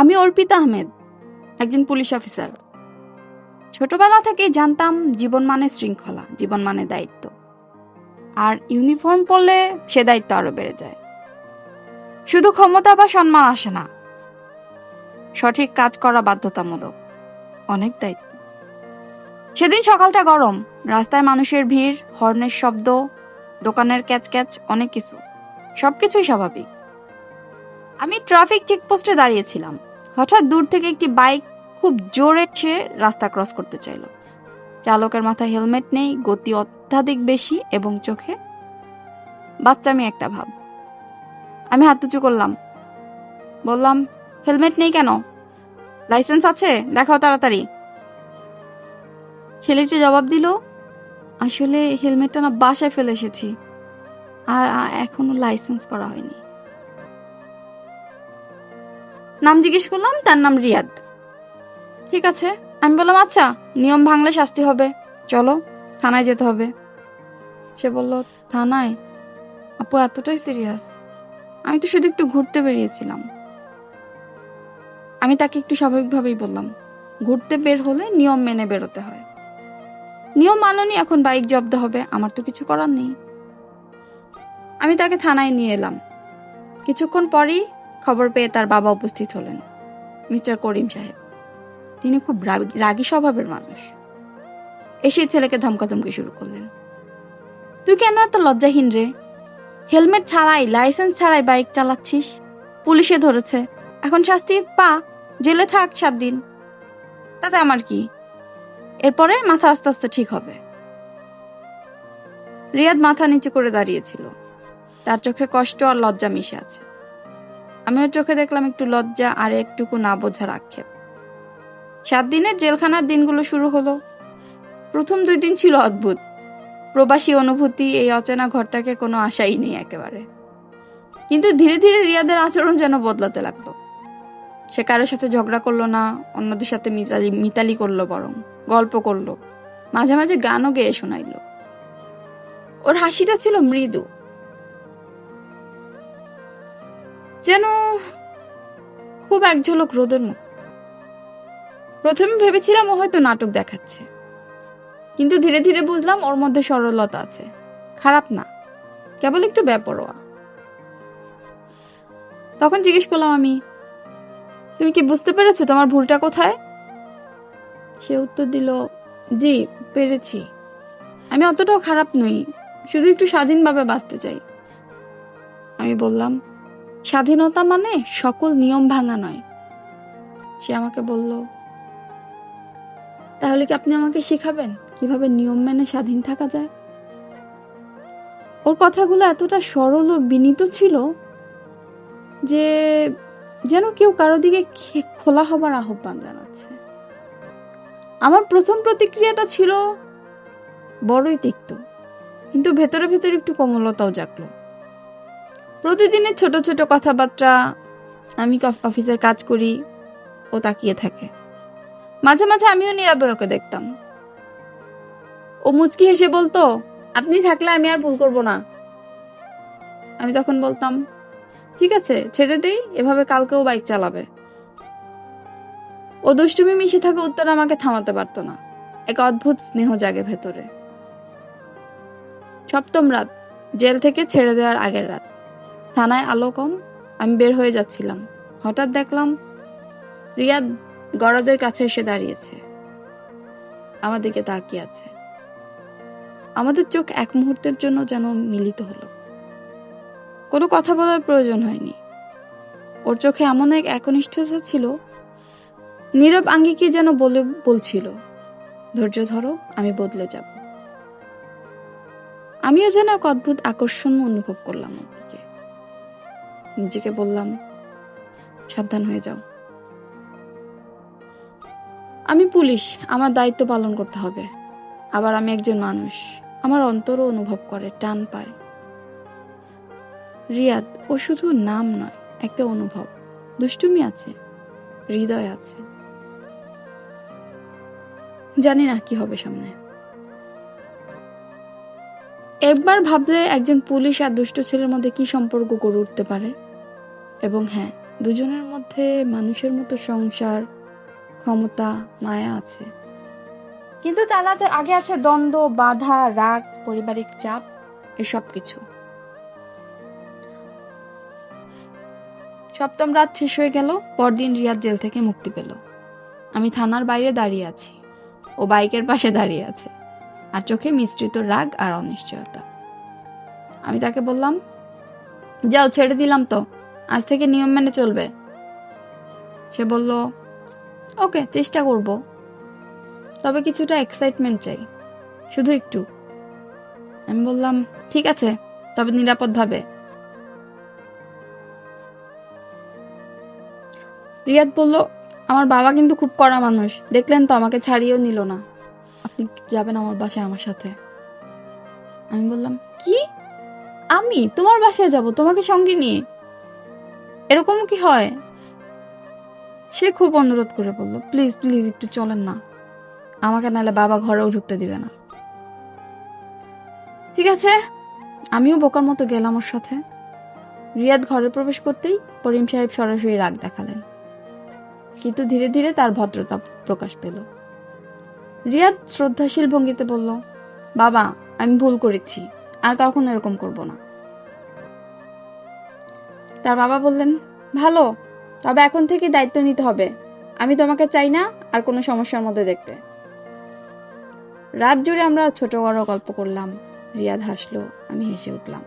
আমি অর্পিতা আহমেদ, একজন police officer. ছোটবেলা থেকেই জানতাম জীবন মানে শৃঙ্খলা, জীবন মানে দায়িত্ব। আর ইউনিফর্ম পরলে সে দায়িত্ব আরও বেড়ে যায়। শুধু ক্ষমতা বা সম্মান আসে না, সঠিক কাজ করা বাধ্যতামূলক, অনেক দায়িত্ব। সেদিন সকালটা গরম, রাস্তায় মানুষের ভিড়, হর্নের শব্দ, দোকানের ক্যাচ ক্যাচ অনেক কিছু, সবকিছুই স্বাভাবিক। আমি ট্রাফিক চেকপোস্টে দাঁড়িয়েছিলাম। হঠাৎ দূর থেকে একটি বাইক খুব জোরে সে রাস্তা ক্রস করতে চাইল। চালকের মাথায় হেলমেট নেই, গতি অত্যাধিক বেশি এবং চোখে বাচ্চামি একটা ভাব। আমি হাত উঁচু করলাম। বললাম, হেলমেট নেই কেন? লাইসেন্স আছে? দেখাও তাড়াতাড়ি। ছেলেটি জবাব দিল, আসলে হেলমেটটা না বাসায় ফেলে এসেছি, আর এখনও লাইসেন্স করা হয়নি। নাম জিজ্ঞেস করলাম, তার নাম রিয়াদ। ঠিক আছে, আমি বললাম আচ্ছা নিয়ম ভাঙলে শাস্তি হবে। চলো, থানায় যেতে হবে। সে বলল, থানায়? আপু, এতটাই সিরিয়াস আমি তো শুধু একটু ঘুরতে বেরিয়েছিলাম। আমি তাকে একটু স্বাভাবিকভাবেই বললাম, ঘুরতে বের হলে নিয়ম মেনে বেরোতে হয়। নিয়ম মাননি, এখন বাইক জব্দ হবে, আমার তো কিছু করার নেই। আমি তাকে থানায় নিয়ে এলাম। কিছুক্ষণ পরই খবর পেয়ে তার বাবা উপস্থিত হলেন। মিস্টার করিম সাহেব, তিনি খুব রাগী- স্বভাবের মানুষ। এসে ছেলেকে ধমকাধমকি শুরু করলেন। তুই কেন এত লজ্জাহীন রে? হেলমেট ছাড়াই, লাইসেন্স ছাড়াই বাইক চালাচ্ছিস? পুলিশে ধরেছে। এখন শাস্তি পা, জেলে থাক সাত দিন। তাতে আমার কি? এরপরে মাথা আস্তে আস্তে ঠিক হবে। রিয়াদ মাথা নিচু করে দাঁড়িয়েছিল তার চোখে কষ্ট আর লজ্জা মিশে আছে। আমি ওর চোখে দেখলাম একটু লজ্জা আর একটুকু না বোঝার আক্ষেপ। সাত দিনের জেলখানার দিনগুলো শুরু হলো। প্রথম দুই দিন ছিল অদ্ভুত। প্রবাসী অনুভূতি, এই অচেনা ঘরটাকে কোনো আশাই নেই একেবারে। কিন্তু ধীরে ধীরে রিয়াদের আচরণ যেন বদলাতে লাগল। সে কারোর সাথে ঝগড়া করল না, অন্যদের সাথে মিতালি মিতালি করল বরং, গল্প করল। মাঝে মাঝে গানও গেয়ে শোনাইলো। ওর হাসিটা ছিল মৃদু। যেন খুব এক ঝলক রোদের মুখ প্রথমে ভেবেছিলাম ও হয়তো নাটক দেখাচ্ছে। কিন্তু ধীরে ধীরে বুঝলাম ওর মধ্যে সরলতা আছে। খারাপ না, কেবল একটু বেপরোয়া। তখন জিজ্ঞেস করলাম আমি, তুমি কি বুঝতে পেরেছ তোমার ভুলটা কোথায়? সে উত্তর দিল, জি, পেরেছি। আমি অতটাও খারাপ নই, শুধু একটু স্বাধীনভাবে বাঁচতে চাই। আমি বললাম স্বাধীনতা মানে সকল নিয়ম ভাঙা নয়। সে আমাকে বলল, তাহলে কি আপনি আমাকে শেখাবেন কীভাবে নিয়ম মেনে স্বাধীন থাকা যায়? ওর কথাগুলো এতটা সরল ও বিনীত ছিল যে যেন কেউ কারও দিকে খোলা হবার আহ্বান জানাচ্ছে। আমার প্রথম প্রতিক্রিয়াটা ছিল বড়ই তিক্ত, কিন্তু ভেতরে ভেতরে একটু কোমলতাও জাগলো। প্রতিদিনের ছোট ছোট কথাবার্তা, আমি অফিসের কাজ করি, ও তাকিয়ে থাকে। মাঝে মাঝে আমিও নীরবে ওকে দেখতাম। ও মুচকি হেসে বলতো, আপনি থাকলে আমি আর ভুল করব না। আমি তখন বলতাম, ঠিক আছে, ছেড়ে দেই, এভাবে কালকেও বাইক চালাবে। ও দুষ্টুমি মিশে থাকা উত্তর আমাকে থামাতে পারতো না। এক অদ্ভুত স্নেহ জাগে ভেতরে। সপ্তম রাত, জেল থেকে ছেড়ে দেওয়ার আগের রাত। থানায় আলো কম, আমি বের হয়ে যাচ্ছিলাম। হঠাৎ দেখলাম রিয়াদ গড়াদের কাছে এসে দাঁড়িয়েছে। আমার দিকে তাকিয়ে আছে। আমাদের চোখ এক মুহূর্তের জন্য যেন মিলিত হলো। কোনো কথা বলার প্রয়োজন হয়নি। ওর চোখে এমন এক একনিষ্ঠতা ছিল, নীরব আঙ্গিকে যেন বলে বলছিল, ধৈর্য ধরো, আমি বদলে যাব। আমিও যেন এক অদ্ভুত আকর্ষণ অনুভব করলাম ওর দিকে। নিজেকে বললাম, সাবধান হয়ে যাও। আমি পুলিশ, আমার দায়িত্ব পালন করতে হবে। আবার আমি একজন মানুষ, আমার অন্তরও অনুভব করে, টান পায়। রিয়াদ, ও শুধু নাম নয়, একটা অনুভব। দুষ্টুমি আছে, হৃদয় আছে। জানি না কি হবে সামনে। একবার ভাবলে একজন পুলিশ আর দুষ্ট ছেলের মধ্যে কি সম্পর্ক গড়ে উঠতে পারে? এবং হ্যাঁ দুজনের মধ্যে মানুষের মতো সংসার, ক্ষমতা, মায়া আছে। কিন্তু তার আগে আছে দ্বন্দ্ব, বাধা, রাগ, পারিবারিক চাপ, এসব কিছু। সপ্তম রাত শেষ হয়ে গেল, পরদিন রিয়াদ জেল থেকে মুক্তি পেল। আমি থানার বাইরে দাঁড়িয়ে আছি। ও বাইকের পাশে দাঁড়িয়ে আছে। আর চোখে মিশ্রিত রাগ আর অনিশ্চয়তা। আমি তাকে বললাম, যাও, ছেড়ে দিলাম তো, আজ থেকে নিয়ম মেনে চলবে। সে বলল, ওকে, চেষ্টা করব। তবে কিছুটা এক্সাইটমেন্ট চাই, শুধু একটু। আমি বললাম, ঠিক আছে, তবে নিরাপদভাবে। রিয়াদ বলল, আমার বাবা কিন্তু খুব কড়া মানুষ, দেখলেন তো, আমাকে ছাড়িয়েও নিল না। আপনি যাবেন আমার বাসায় আমার সাথে। আমি বললাম, কি? আমি? তোমার বাসায় যাব? তোমাকে সঙ্গে নিয়ে? এরকম কি হয়? সে খুব অনুরোধ করে বলল, প্লিজ প্লিজ, একটু চলেন না। আমাকে নাহলে বাবা ঘরেও ঢুকতে দিবে না। ঠিক আছে, আমিও বোকার মতো গেলাম ওর সাথে। রিয়াদ ঘরে প্রবেশ করতেই করিম সাহেব সরাসরি রাগ দেখালেন। কিন্তু ধীরে ধীরে তার ভদ্রতা প্রকাশ পেল। রিয়াদ শ্রদ্ধাশীল ভঙ্গিতে বলল, বাবা, আমি ভুল করেছি, আর কখনো এরকম করব না। তার বাবা বললেন, ভালো, তবে এখন থেকে দায়িত্ব নিতে হবে। আমি তোমাকে চাই না আর কোনো সমস্যার মধ্যে দেখতে। রাত জুড়ে আমরা ছোট বড় গল্প করলাম। রিয়াদ হাসলো, আমি হেসে উঠলাম।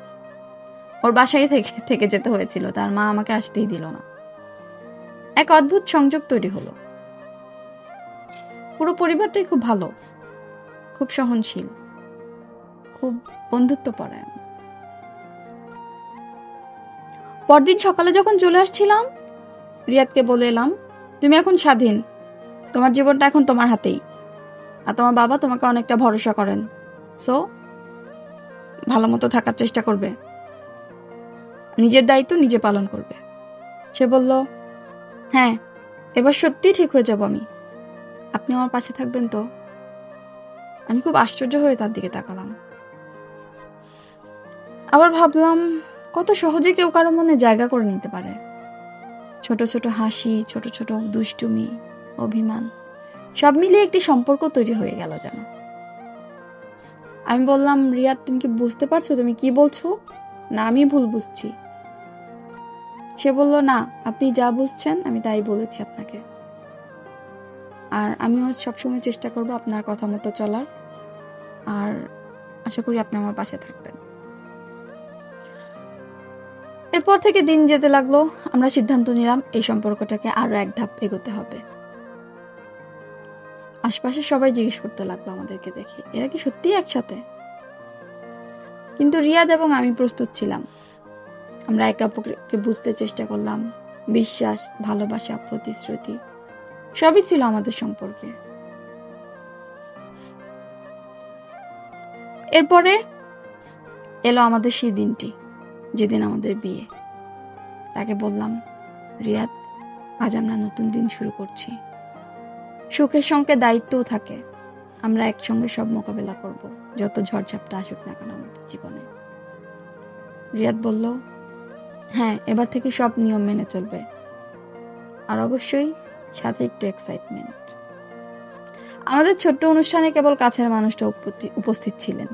ওর বাসায় থেকে থেকে যেতে হয়েছিল, তার মা আমাকে আসতেই দিল না। এক অদ্ভুত সংযোগ তৈরি হলো। পুরো পরিবারটাই খুব ভালো। খুব সহনশীল। খুব বন্ধুত্ব পরায়ণ পরদিন সকালে যখন চলে আসছিলাম, রিয়াদকে বলে এলাম, তুমি এখন স্বাধীন। তোমার জীবনটা এখন তোমার হাতেই। আর তোমার বাবা তোমাকে অনেকটা ভরসা করেন। সো ভালো মতো থাকার চেষ্টা করবে। নিজের দায়িত্ব নিজে পালন করবে। সে বলল হ্যাঁ এবার সত্যিই ঠিক হয়ে যাব আমি। আপনি আমার পাশে থাকবেন তো? আমি খুব আশ্চর্য হয়ে তার দিকে তাকালাম। আবার ভাবলাম, কত সহজে কেউ কারও মনে জায়গা করে নিতে পারে। ছোট ছোট হাসি, ছোট ছোট দুষ্টুমি, অভিমান, সব মিলিয়ে একটি সম্পর্ক তৈরি হয়ে গেল যেন। আমি বললাম, রিয়াদ, তুমি কি বুঝতে পারছ তুমি কি বলছো? না, আমি ভুল বুঝছি। সে বলল, না, আপনি যা বুঝছেন আমি তাই বলেছি আপনাকে। আর আমিও সবসময় চেষ্টা করব আপনার কথা মতো চলার। আর আশা করি আপনি আমার পাশে থাকবেন। এরপর থেকে দিন যেতে লাগল, আমরা সিদ্ধান্ত নিলাম এই সম্পর্কটাকে আরও এক ধাপ এগোতে হবে। আশপাশে সবাই জিজ্ঞেস করতে লাগল আমাদেরকে দেখে, এরা কি সত্যি একসাথে? কিন্তু রিয়াদ এবং আমি প্রস্তুত ছিলাম। আমরা একে অপরকে বুঝতে চেষ্টা করলাম, বিশ্বাস, ভালোবাসা, প্রতিশ্রুতি। সবই ছিল আমাদের সম্পর্কে। এরপরে এলো আমাদের সেই দিনটি, যেদিন আমাদের বিয়ে। তাকে বললাম, রিয়াদ, আজ আমরা নতুন দিন শুরু করছি। সুখের সঙ্গে দায়িত্বও থাকে। আমরা একসঙ্গে সব মোকাবেলা করব, যত ঝড়ঝাপটা আসুক না কেন আমাদের জীবনে। রিয়াদ বলল হ্যাঁ এবার থেকে সব নিয়ম মেনে চলবে। আর অবশ্যই সাথে একটু এক্সাইটমেন্ট আমাদের ছোট্ট অনুষ্ঠানে কেবল কাছের মানুষটা উপস্থিত ছিলেন।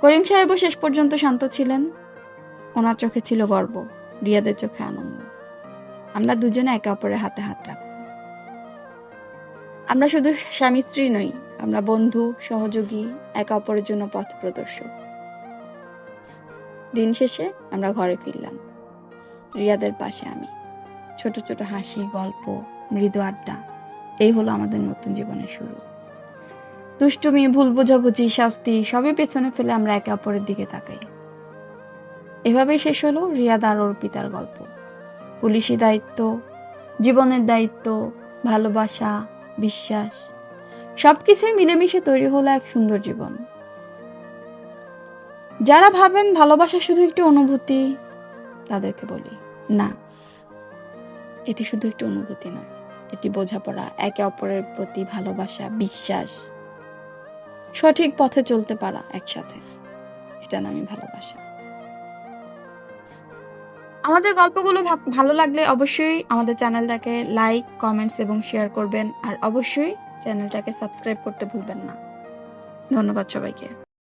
করিম সাহেবও শেষ পর্যন্ত শান্ত ছিলেন। ওনার চোখে ছিল গর্ব, রিয়াদের চোখে আনন্দ। আমরা দুজনে একে অপরের হাতে হাত রাখলাম। আমরা শুধু স্বামী স্ত্রী নই, আমরা বন্ধু, সহযোগী, একে অপরের জন্য পথ প্রদর্শক। দিন শেষে আমরা ঘরে ফিরলাম। রিয়াদের পাশে আমি। ছোট ছোট হাসি, গল্প, মৃদু আড্ডা, এই হলো আমাদের নতুন জীবনের শুরু। দুষ্টুমি, ভুল বোঝাবুঝি, শাস্তি, সবই পেছনে ফেলে আমরা একে অপরের দিকে তাকাই। এভাবেই শেষ হলো রিয়াদ আর ওর পিতার গল্প। পুলিশি দায়িত্ব, জীবনের দায়িত্ব, ভালোবাসা, বিশ্বাস, সবকিছুই মিলেমিশে তৈরি হলো এক সুন্দর জীবন। যারা ভাবেন ভালোবাসা শুধু একটি অনুভূতি, তাদেরকে বলি, না। এটি শুধু একটি অনুভূতি নয়, এটি বোঝাপড়া, একে অপরের প্রতি ভালোবাসা, বিশ্বাস। সঠিক পথে চলতে পারা একসাথে, এটা নামই ভালোবাসা। আমাদের গল্পগুলো ভালো লাগলে অবশ্যই আমাদের চ্যানেলটাকে লাইক, কমেন্টস এবং শেয়ার করবেন। আর অবশ্যই চ্যানেলটাকে সাবস্ক্রাইব করতে ভুলবেন না। ধন্যবাদ সবাইকে।